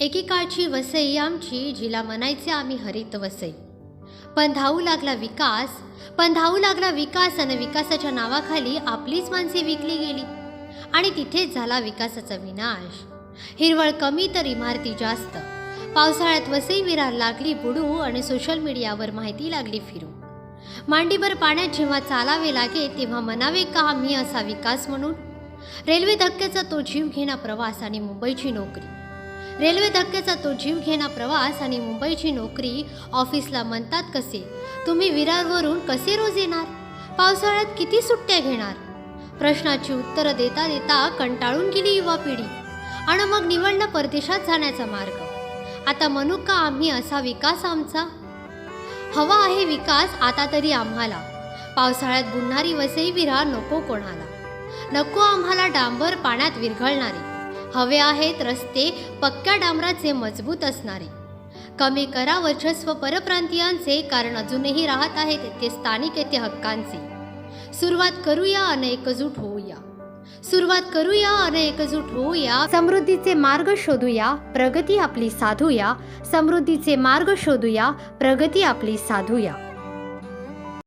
एकेकाळची वसई आमची जिला म्हणायचे आम्ही हरित वसई पण धावू लागला विकास पण धावू लागला विकास आणि विकासाच्या नावाखाली आपलीच माणसे विकली गेली. आणि तिथेच झाला विकासाचा विनाश. हिरवळ कमी तर इमारती जास्त. पावसाळ्यात वसई विरार लागली बुडू आणि सोशल मीडियावर माहिती लागली फिरू. मांडीभर पाण्यात जेव्हा चालावे लागे तेव्हा म्हणावे का मी असा विकास म्हणून? रेल्वे धक्क्याचा तो जीव घेणा प्रवास आणि मुंबईची नोकरी. रेल्वे धक्क्याचा तो जीव घेणा प्रवास आणि मुंबईची नोकरी ऑफिसला म्हणतात कसे? तुम्ही विरारवरून कसे रोज येणार? पावसाळ्यात किती सुट्ट्या घेणार? प्रश्नाची उत्तरं देता देता कंटाळून गेली युवा पिढी. आणि मग निवडला परदेशात जाण्याचा मार्ग. आता म्हणू का आम्ही असा विकास आमचा. हवा आहे विकास आता तरी आम्हाला. पावसाळ्यात बुडणारी वसई विरा नको कोणाला. नको आम्हाला डांबर पाण्यात विरघळणारी. हवे आहेत रस्ते पक्क्या डांबराचे मजबूत असणारे. कमी करा वर्चस्व परप्रांतीयांचे कारण अजूनही राहत आहेत ते स्थानिक येथे हक्कांचे. सुरुवात करूया आणि एकजूट होऊया. सुरुवात करूया आणि एकजूट होऊया. समृद्धीचे मार्ग शोधूया प्रगती आपली साधूया. समृद्धीचे मार्ग शोधूया प्रगती आपली साधूया.